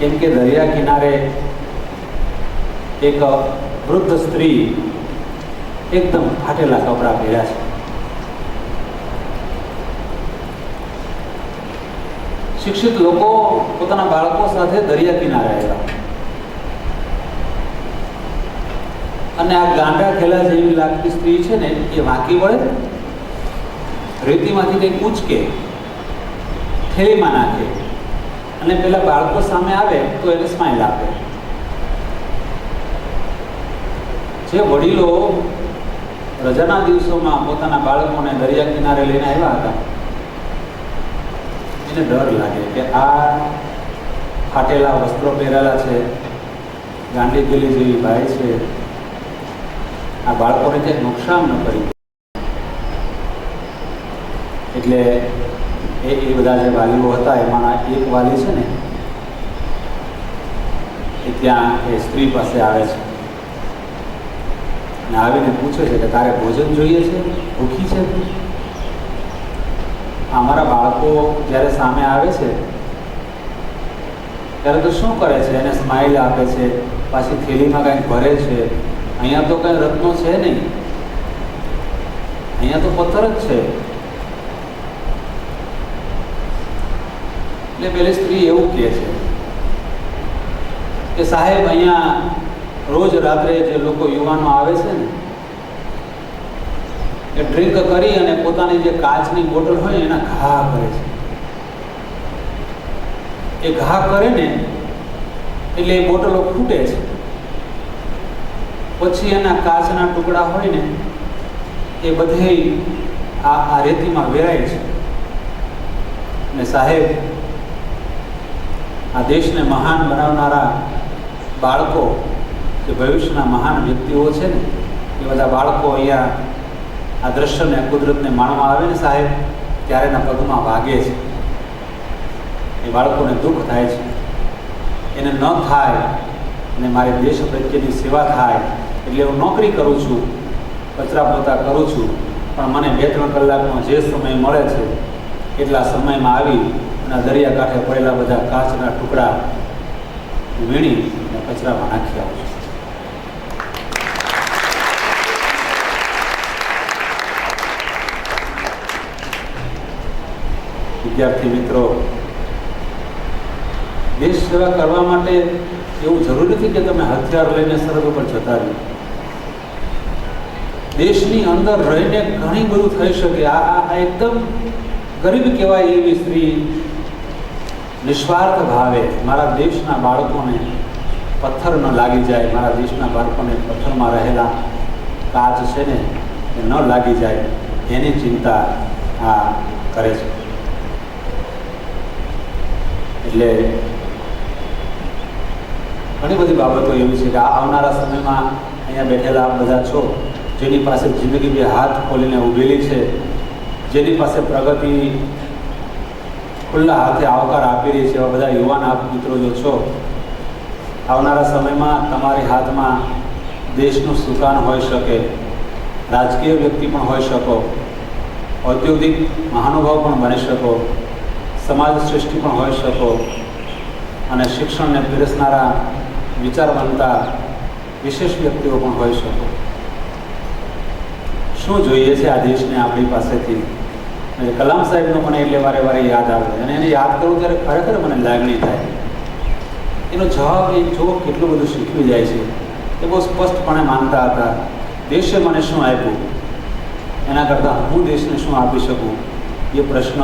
કેમ કે દરિયા કિનારે એક વૃદ્ધ સ્ત્રી એકદમ ફાટેલા કપડાં પહેર્યા છે. શિક્ષિત લોકો પોતાના બાળકો સાથે દરિયા કિનારે આવ્યા. અને આ ગાંડા ખેલા જેવી લાગતી સ્ત્રી છે ને, એ વાંકી વળે, રેતીમાંથી કંઈક ઉચકે થેલીમાં નાખે અને પેલા બાળકો સામે આવે તો એને સ્માઇલ આપે. જે વડીલો રજાના દિવસોમાં પોતાના બાળકોને દરિયા કિનારે લઈને આવ્યા હતા, એને ડર લાગે કે આ ફાટેલા વસ્ત્રો પહેરેલા છે, ગાંડી ગેલી જેવી ભાઈ છે. આ બાળકોને ક્યાંક નુકસાન ન કરી. એટલે એ એ બધા જે વાલીઓ હતા, એમાંના એક વાલી છે ને, એ ત્યાં એ સ્ત્રી પાસે આવે છે. અને આવીને પૂછે છે કે તારે ભોજન જોઈએ છે? ભૂખી છે? અમારા બાળકો જ્યારે સામે આવે છે, ત્યારે તો શું કરે છે? એને સ્માઇલ આપે છે, પાછી થેલીમાં કંઈક ભરે છે. અહીંયા તો કંઈ રત્નો છે નહીં. અહીંયા તો પથ્થર જ છે. એટલે પેલી સ્ત્રી એવું કહે છે કે સાહેબ, અહીંયા રોજ રાત્રે જે લોકો યુવાનો આવે છે ને, એ ડ્રિંક કરી અને પોતાની જે કાચની બોટલ હોય એના ઘા કરે છે. એ ઘા કરે ને, એટલે એ બોટલો ફૂટે છે. પછી એના કાચના ટુકડા હોય ને, એ બધે આ રેતીમાં વેરાય છે. ને સાહેબ આ દેશને મહાન બનાવનારા બાળકો જે ભવિષ્યના મહાન વ્યક્તિઓ છે ને, એ બધા બાળકો અહીંયા આ દ્રશ્યને, કુદરતને માણવા આવે ને સાહેબ, ત્યારે એના પગમાં વાગે છે. એ બાળકોને દુઃખ થાય છે. એને ન થાય અને મારી દેશ પ્રત્યેની સેવા થાય, એટલે હું નોકરી કરું છું, કચરા પોતા કરું છું, પણ મને બે ત્રણ કલાકનો જે સમય મળે છે, એટલા સમયમાં આવી અને દરિયા કાંઠે પડેલા બધા કાચના ટુકડા વીણી અને કચરામાં નાખી આવું છું. વિદ્યાર્થી મિત્રો, દેશ સેવા કરવા માટે એવું જરૂરી નથી કે તમે હથિયાર લઈને સરહદ ઉપર જતા રહ્યો દેશની અંદર રહીને ઘણી બધું થઈ શકે. આ આ એકદમ ગરીબ કહેવાય એવી સ્ત્રી નિસ્વાર્થ ભાવે મારા દેશના બાળકોને પથ્થર ન લાગી જાય, મારા દેશના બાળકોને પથ્થરમાં રહેલા કાચ છે ને, એ ન લાગી જાય, એની ચિંતા આ કરે છે. એટલે ઘણી બધી બાબતો એવી છે કે આવનારા સમયમાં અહીંયા બેઠેલા બધા છો, જેની પાસે જિંદગી બે હાથ ખોલીને ઊભેલી છે, જેની પાસે પ્રગતિ ખુલ્લા હાથે આવકાર આપી રહી છે એવા બધા યુવાન આપ મિત્રો જો છો, આવનારા સમયમાં તમારી હાથમાં દેશનું સુકાન હોઈ શકે, રાજકીય વ્યક્તિ પણ હોઈ શકો, ઔદ્યોગિક મહાનુભાવ પણ બની શકો, સમાજ સૃષ્ટિ પણ હોઈ શકો અને શિક્ષણને પીરસનારા વિચારવંતા વિશેષ વ્યક્તિઓ પણ હોઈ શકો. શું જોઈએ છે આ દેશને આપણી પાસેથી? અને કલામ સાહેબનું મને એટલે વારે વારે યાદ આવે અને એને યાદ કરું ત્યારે ખરેખર મને લાગણી થાય. એનો જવાબ એ જો કેટલું બધું શીખવી જાય છે, એ બહુ સ્પષ્ટપણે માનતા હતા. દેશે મને શું આપ્યું? એના કરતાં હું દેશને શું આપી શકું? એ પ્રશ્ન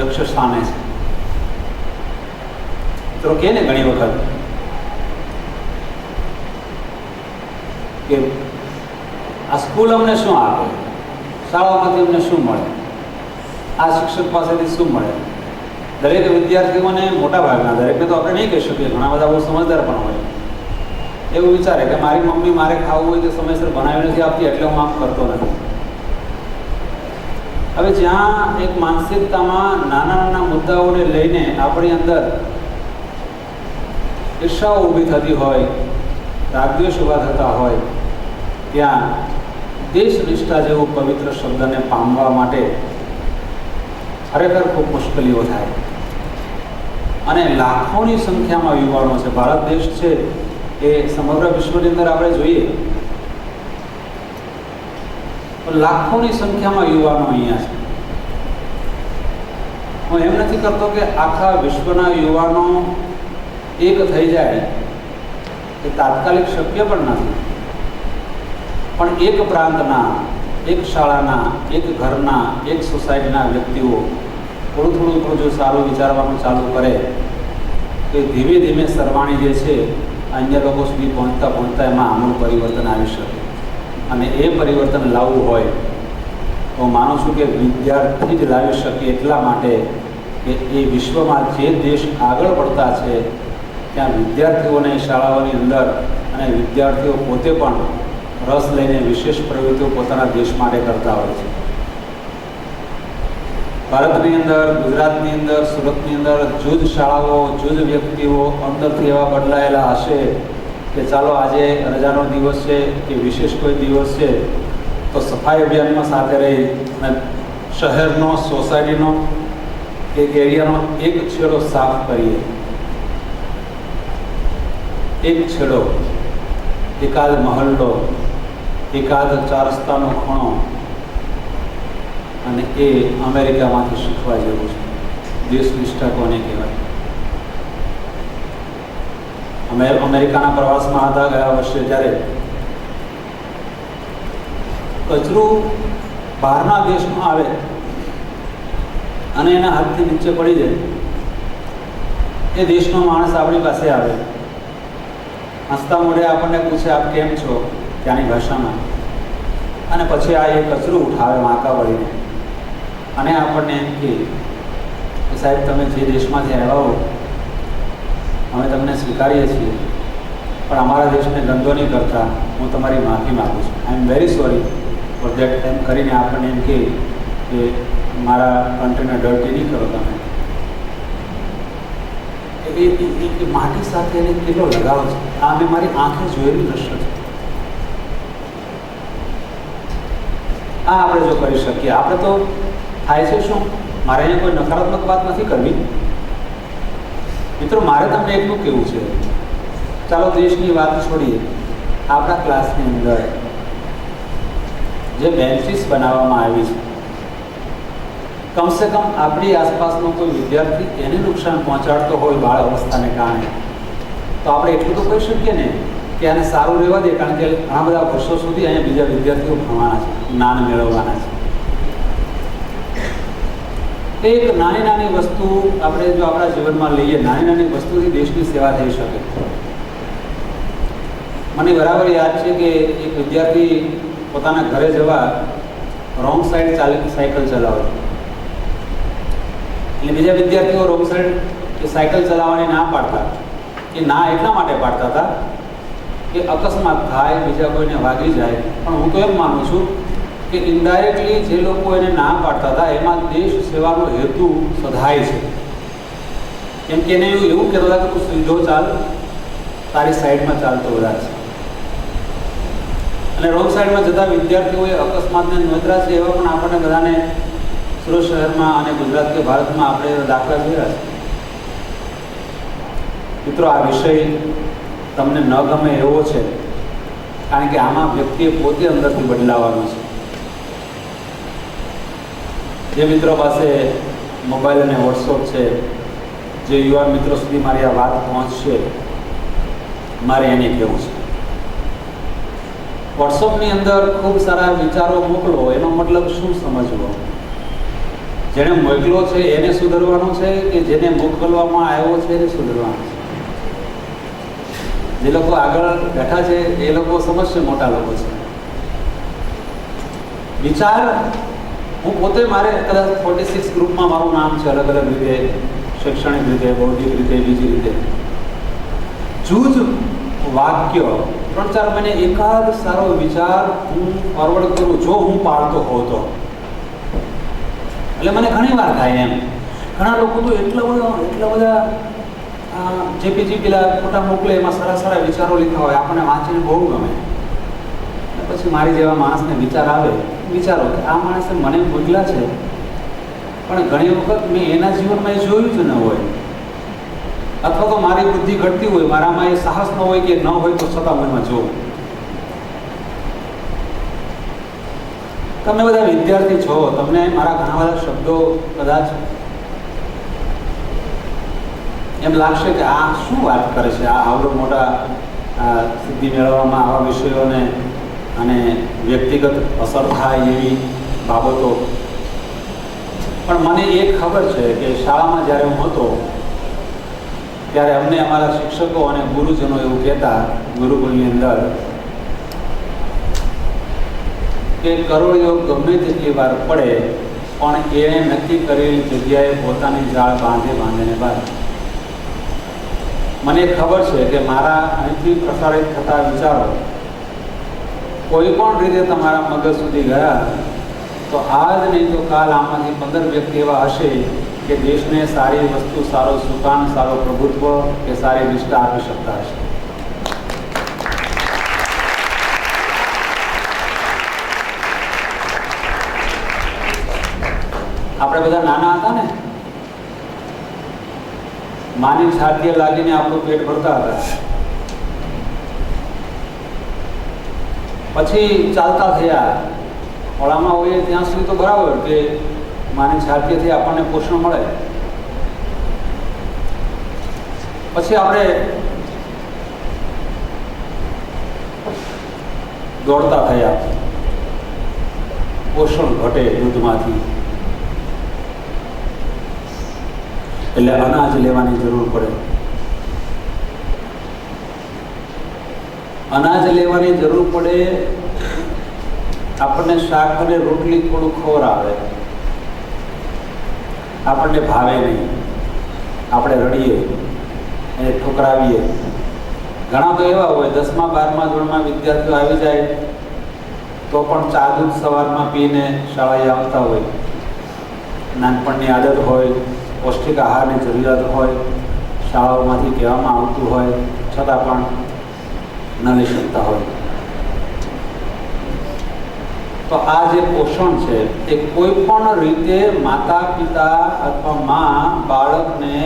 યક્ષ સામે છે. તો કે ને ઘણી વખત કે આ સ્કૂલ અમને શું આપે? શાળામાંથી અમને શું મળે? આ શિક્ષક પાસેથી શું મળે? દરેક વિદ્યાર્થીઓને મોટા ભાગના, દરેકને તો આપણે નહીં કહી શકીએ, ઘણા બધા બહુ સમજદાર પણ હોય. એવું વિચારે કે મારી મમ્મી મારે ખાવું હોય તો સમયસર બનાવી નથી આપતી, એટલે હું આમ કરતો નથી. હવે જ્યાં એક માનસિકતામાં નાના નાના મુદ્દાઓને લઈને આપણી અંદર ઈર્ષાઓ ઊભી થતી હોય, રાગદ્વેષ ઊભા થતા હોય, ત્યાં દેશ નિષ્ઠા જેવું પવિત્ર શબ્દને પામવા માટે ખરેખર ખૂબ મુશ્કેલીઓ થાય. અને લાખોની સંખ્યામાં યુવાનો છે. ભારત દેશ છે એ સમગ્ર વિશ્વની અંદર આપણે જોઈએ. તો લાખોની સંખ્યામાં યુવાનો અહીંયા છે. હું એમ નથી કરતો કે આખા વિશ્વના યુવાનો એક થઈ જાય એ તાત્કાલિક શક્ય પણ નથી. પણ એક પ્રાંતના, એક શાળાના, એક ઘરના, એક સોસાયટીના વ્યક્તિઓ થોડું થોડું થોડું જો સારું વિચારવાનું ચાલુ કરે, તો ધીમે ધીમે સરવાણી જે છે, અન્ય લોકો સુધી પહોંચતા પહોંચતા એમાં આમૂલ પરિવર્તન આવી શકે. અને એ પરિવર્તન લાવવું હોય હું માનું છું કે વિદ્યાર્થી જ લાવી શકે એટલા માટે કે એ વિશ્વમાં જે દેશ આગળ પડતા છે, ત્યાં વિદ્યાર્થીઓને શાળાઓની અંદર અને વિદ્યાર્થીઓ પોતે પણ રસ લઈને વિશેષ પ્રવૃત્તિઓ પોતાના દેશ માટે કરતા હોય છે. ભારતની અંદર, ગુજરાતની અંદર, સુરતની અંદર જુદ શાળાઓ, જુદ વ્યક્તિઓ અંદરથી એવા બદલાયેલા હશે કે ચાલો આજે રજાનો દિવસ છે કે વિશેષ કોઈ દિવસ છે, તો સફાઈ અભિયાનમાં સાથે રહી અને શહેરનો, સોસાયટીનો, એક એરિયાનો એક છેડો સાફ કરીએ. એક છેડો એકાદ મહલ્લો એકાદ ચાર રસ્તાનો ખૂણો અને એ અમેરિકામાંથી શીખવા જેવું છે. દેશ નિષ્ઠા કોને કહેવાય. અમે અમેરિકાના પ્રવાસમાં હતા ગયા વર્ષે જ્યારે કચરો બહારના દેશમાં આવે અને એના હાથથી નીચે પડી જાય. એ દેશનો માણસ આપણી પાસે આવે. હસતા મોઢે આપણને પૂછે, આપ કેમ છો? ત્યાંની ભાષામાં. અને પછી આ એ કચરું ઉઠાવે વાંકા વળીને. અને આપણને એમ કે સાહેબ, તમે જે દેશમાંથી આવ્યા હો, અમે તમને સ્વીકારીએ છીએ, પણ અમારા દેશને ગંદો નહીં કરતા, હું તમારી માફી માગું છું. I am very sorry for that એમ કરીને આપણને એમ કે મારા કન્ટ્રીને ડર્ટી નહીં કરો તમે. એ માટી સાથે એને કેટલો લગાવ છે? આ મેં મારી આંખે જોયેલું દ્રશ્ય છે. આ આપણે જો કરી શકીએ. આપણે તો થાય છે શું? મારે અહીંયા કોઈ નકારાત્મક વાત નથી કરવી? મિત્રો, મારે તમને એટલું કહેવું છે. ચાલો દેશની વાત છોડીએ. આપણા ક્લાસની અંદર જે બેન્ચીસ બનાવવામાં આવી છે, કમસે કમ આપણી આસપાસનો કોઈ વિદ્યાર્થી એને નુકસાન પહોંચાડતો હોય બાળ અવસ્થાને કારણે, તો આપણે એટલું તો કહી શકીએ ને કે આને સારું રહેવા દે, કારણ કે ઘણા બધા વર્ષો સુધી અહીંયા બીજા વિદ્યાર્થીઓ ભણવાના છે, જ્ઞાન મેળવવાના છે. એક નાની નાની વસ્તુ આપણે જો આપણા જીવનમાં લઈએ, નાની નાની વસ્તુથી દેશની સેવા થઈ શકે. મને બરાબર યાદ છે કે એક વિદ્યાર્થી પોતાના ઘરે જવા રોંગ સાઈડ ચાલી, સાયકલ ચલાવે. એટલે બીજા વિદ્યાર્થીઓ રોંગ સાઈડ એ સાયકલ ચલાવવાની ના પાડતા એ ના એટલા માટે પાડતા હતા કે અકસ્માત થાય, બીજા કોઈને વાગી જાય, પણ હું તો એમ માનું છું કે ઇન્ડાયરેક્ટલી જે લોકો એને ના પાડતા હતા, એમાં દેશ સેવાનો હેતુ સધાય છે. કેમ કે એને એવું કહેતા હતા કે તું સીધો ચાલ, તારી સાઈડમાં ચાલતો વધારે છે. અને રોંગ સાઈડમાં જતા વિદ્યાર્થીઓએ અકસ્માતને નોંધરા છે એવા પણ આપણને બધાને સુરત શહેરમાં અને ગુજરાત કે ભારતમાં આપણે દાખલા જોયા છે. મિત્રો, આ વિષય તમને ન ગમે એવો છે, કારણ કે આમાં વ્યક્તિએ પોતે અંદરથી બદલાવાનો છે. જે મિત્રો પાસે મોબાઈલ અને વોટ્સઅપ છે, જે યુવા મિત્રો સુધી મારી આ વાત પહોંચશે, મારે એને કહેવું છે. વોટ્સઅપની અંદર ખૂબ સારા વિચારો મોકલો, એનો મતલબ શું સમજવો? જેણે મોકલો છે એને સુધરવાનું છે કે જેને મોકલવામાં આવ્યો છે એને સુધરવાનું છે? જે લોકો આગળ બેઠા છે, એ લોકો સમજશે, મોટા લોકો છે. વિચાર હું પોતે મારે કદાચ ફોર્ટી સિક્સ ગ્રુપમાં મારું નામ છે, અલગ અલગ રીતે, શૈક્ષણિક રીતે, બૌદ્ધિક રીતે, બીજી રીતે. જૂજ વાક્ય, ત્રણ ચાર મહિને એકાદ સારો વિચાર હું ફોરવર્ડ કરું, જો હું પાડતો હોઉં તો એટલે મને ઘણી વાર થાય એમ. ઘણા લોકો તો એટલા બધા એટલા બધા જેપીજી પેલા ફોટા મોકલે, એમાં સારા સારા વિચારો લખ્યા હોય, આપણને વાંચીને બહુ ગમે. પછી મારી જેવા માણસને વિચાર આવે, વિચારો કે આ માણસે મને મોકલ્યા છે. પણ ઘણી વખત મેં એના જીવનમાં એ જોયું જ ન હોય. અથવા તો મારી બુદ્ધિ ઘટતી હોય, મારામાં એ સાહસ ન હોય કે ન હોય તો છતાં હું એમાં તમે બધા વિદ્યાર્થી છો, તમને મારા ઘણા બધા શબ્દો કદાચ એમ લાગશે કે આ શું વાત કરે છે? આ આવડો મોટા સિદ્ધિ મેળવવામાં આવા વિષયોને અને વ્યક્તિગત અસર થાય એવી બાબતો. પણ મને એ ખબર છે કે શાળામાં જ્યારે હું હતો, ત્યારે અમને અમારા શિક્ષકો અને ગુરુજનો એવું કહેતા ગુરુકુળની અંદર કે કરોળિયો ગમે તેટલી વાર પડે, પણ એણે નક્કી કરેલી જગ્યાએ પોતાની જાળ બાંધે બાંધીને બાંધે મને ખબર છે કે મારા અહીંથી પ્રસારિત થતા વિચારો કોઈ પણ રીતે તમારા મગજ સુધી ગયા, તો આજ નહીં તો કાલ આમાંથી પંદર વ્યક્તિ એવા હશે કે દેશને સારી વસ્તુ, સારો સુકાન, સારો પ્રભુત્વ કે સારી નિષ્ઠા આપી શકતા હશે. આપણે બધા નાના હતા ને? માની છાતીએ લાગીને આપણું પેટ ભરતા હતા. પછી ચાલતા થયા. ઓળામાં હોઈએ ત્યાં સુધી તો બરાબર કે માની છાતીએથી આપણને પોષણ મળે. પછી આપણે દોડતા થયા. પોષણ ઘટે દૂધમાંથી. એટલે અનાજ લેવાની જરૂર પડે. અનાજ લેવાની જરૂર પડે, આપણને શાક અને રોટલી થોડું ખવડાવે આપણને ભાવે નહીં. આપણે રડીએ એને ઠોકરાવીએ. ઘણા તો એવા હોય, દસમા, બારમા ધોરણમાં વિદ્યાર્થીઓ આવી જાય, તો પણ ચા દૂધ સવારમાં પીને શાળાએ આવતા હોય. નાનપણની આદત હોય, પૌષ્ટિક આહારની જરૂરિયાત હોય, શાળાઓમાંથી કહેવામાં આવતું હોય, છતાં પણ ન લઈ હોય. તો આ જે પોષણ છે, એ કોઈ પણ રીતે માતા પિતા અથવા મા બાળકને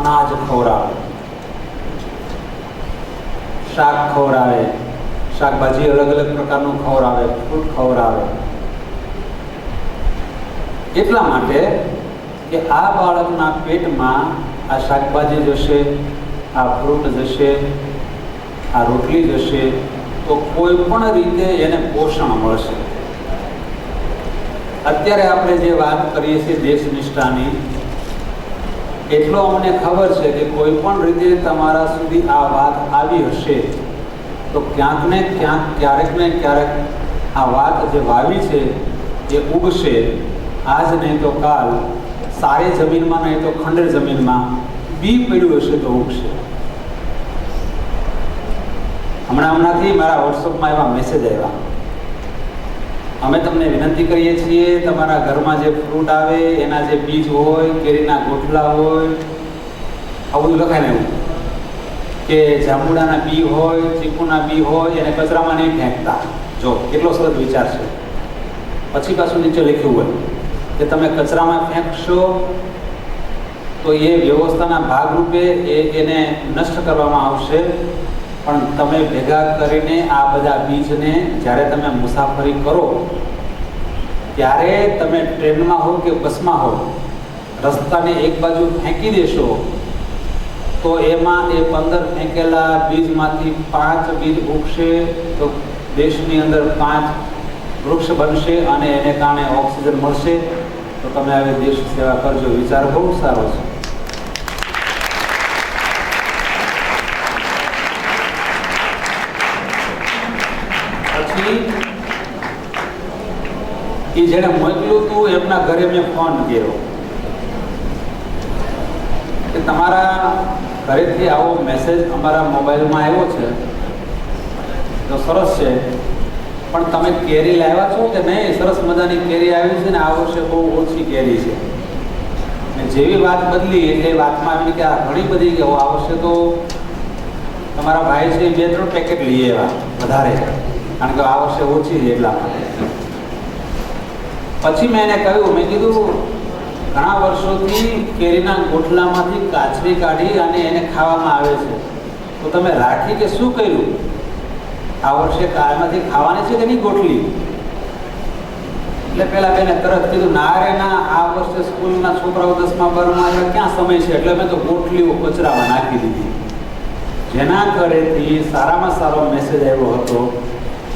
અનાજ ખવડાવે. શાક ખવડાવે, શાકભાજી અલગ અલગ પ્રકારનું ખવડાવે, ફ્રૂટ ખવડાવે. એટલા માટે કે આ બાળકના પેટમાં આ શાકભાજી જશે, આ ફ્રૂટ જશે આ રોટલી જશે, તો કોઈ પણ રીતે એને પોષણ મળશે. અત્યારે આપણે જે વાત કરીએ છીએ દેશ નિષ્ઠાની, એટલો અમને ખબર છે કે કોઈ પણ રીતે તમારા સુધી આ વાત આવી હશે, તો ક્યાંક ને ક્યાંક, ક્યારેક ને ક્યારેક આ વાત જે વાવી છે, એ ઉગશે. આજ નહીં તો કાલ, સારી જમીનમાં નહીં તો ખંડેર જમીનમાં, બી પડ્યું હશે તો ઉગશે. હમણાં હમણાંથી મારા વોટ્સઅપમાં એવા મેસેજ આવ્યા. અમે તમને વિનંતી કરીએ છીએ, તમારા ઘરમાં જે ફ્રૂટ આવે, એના જે બીજ હોય, કેરીના ગોઠલા હોય, આવું લખાય ને કે જાંબુડાના બી હોય, ચીકુના બી હોય, એને કચરામાં નહીં ફેંકતા. જો, કેટલો સરસ વિચાર છે. પછી પાછું નીચે લખ્યું હોય કે તમે કચરામાં ફેંકશો, તો એ વ્યવસ્થાના ભાગરૂપે એ એને નષ્ટ કરવામાં આવશે. પણ તમે ભેગા કરીને આ બધા બીજને જ્યારે તમે મુસાફરી કરો, ત્યારે તમે ટ્રેનમાં હો કે બસમાં હો, રસ્તાને એક બાજુ ફેંકી દેશો, તો એમાં એ પંદર ફેંકેલા બીજમાંથી પાંચ બીજ ઉગશે, તો દેશની અંદર પાંચ વૃક્ષ બનશે અને એને કારણે ઓક્સિજન મળશે. તો તમે હવે દેશ સેવા કરજો. વિચાર બહુ સારો છે. એ જેણે મોકલ્યું હતું એમના ઘરે મેં ફોન કર્યો. કે તમારા ઘરેથી આવો મેસેજ અમારા મોબાઈલમાં આવ્યો છે, તો સરસ છે. પણ તમે કેરી લાવ્યા છો કે નહીં? સરસ મજાની કેરી આવી છે ને આ વર્ષે બહુ ઓછી કેરી છે. ને જેવી વાત બદલી એટલે વાતમાં આવી કે આ ઘણી બધી કે આ વર્ષે તો તમારા ભાઈ છે બે ત્રણ પેકેટ લઈએ એવા વધારે. કારણ કે આ વર્ષે ઓછી છે એટલા માટે. પછી મેં એને કહ્યું, મેં કીધું, ઘણા વર્ષોથી કેરીના ગોઠલામાંથી કાચરી કાઢી અને એને ખાવામાં આવે છે. તો તમે રાખી કે શું કર્યું? આ વર્ષે કારમાંથી ખાવાની છે કે નહીં ગોઠલી? એટલે પેલા બેને તરત કીધું, ના રે, ના, આ વર્ષે સ્કૂલના છોકરાઓ દસમા, બારમાં ક્યાં સમય છે? એટલે મેં તો ગોઠલીઓ કચરામાં નાખી દીધી. જેના ઘરેથી સારામાં સારો મેસેજ આવ્યો હતો,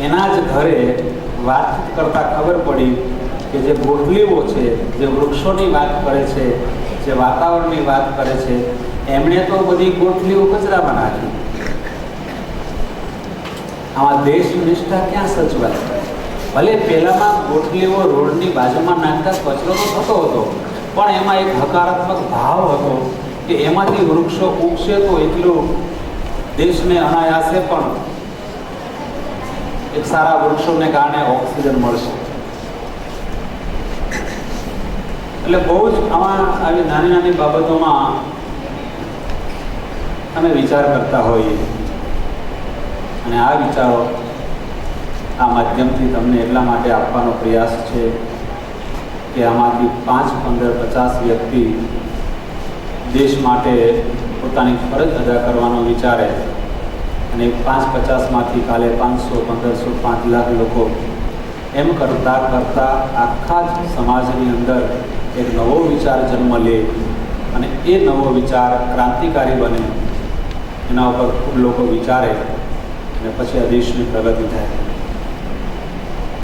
એના જ ઘરે વાતચીત કરતાં ખબર પડી કે જે ગોટલીઓ છે, જે વૃક્ષોની વાત કરે છે, જે વાતાવરણની વાત કરે છે, એમણે તો બધી ગોટલીઓ કચરામાં નાખી. આમાં દેશ નિષ્ઠા ક્યાં સચવાય? ભલે પહેલામાં ગોટલીઓ રોડની બાજુમાં નાખતા કચરો તો થતો હતો, પણ એમાં એક હકારાત્મક ભાવ હતો કે એમાંથી વૃક્ષો ઉગશે તો એટલું દેશને અનાયાસે પણ એક સારા વૃક્ષોને કારણે ઓક્સિજન મળશે. એટલે બહુ જ આમાં આવી નાની નાની બાબતોમાં અમે વિચાર કરતા હોઈએ. અને આ વિચારો આ માધ્યમથી તમને એટલા માટે આપવાનો પ્રયાસ છે કે આમાંથી પાંચ, પંદર, પચાસ વ્યક્તિ દેશ માટે પોતાની ફરજ અદા કરવાનો વિચારે અને પાંચ, પચાસમાંથી કાલે પાંચસો, પંદરસો, પાંચ લાખ લોકો એમ કરતાં કરતાં આખા જ સમાજની અંદર એક નવો વિચાર જન્મ લે અને એ નવો વિચાર ક્રાંતિકારી બને. એના ઉપર ખૂબ લોકો વિચારે અને પછી આ દેશની પ્રગતિ થાય.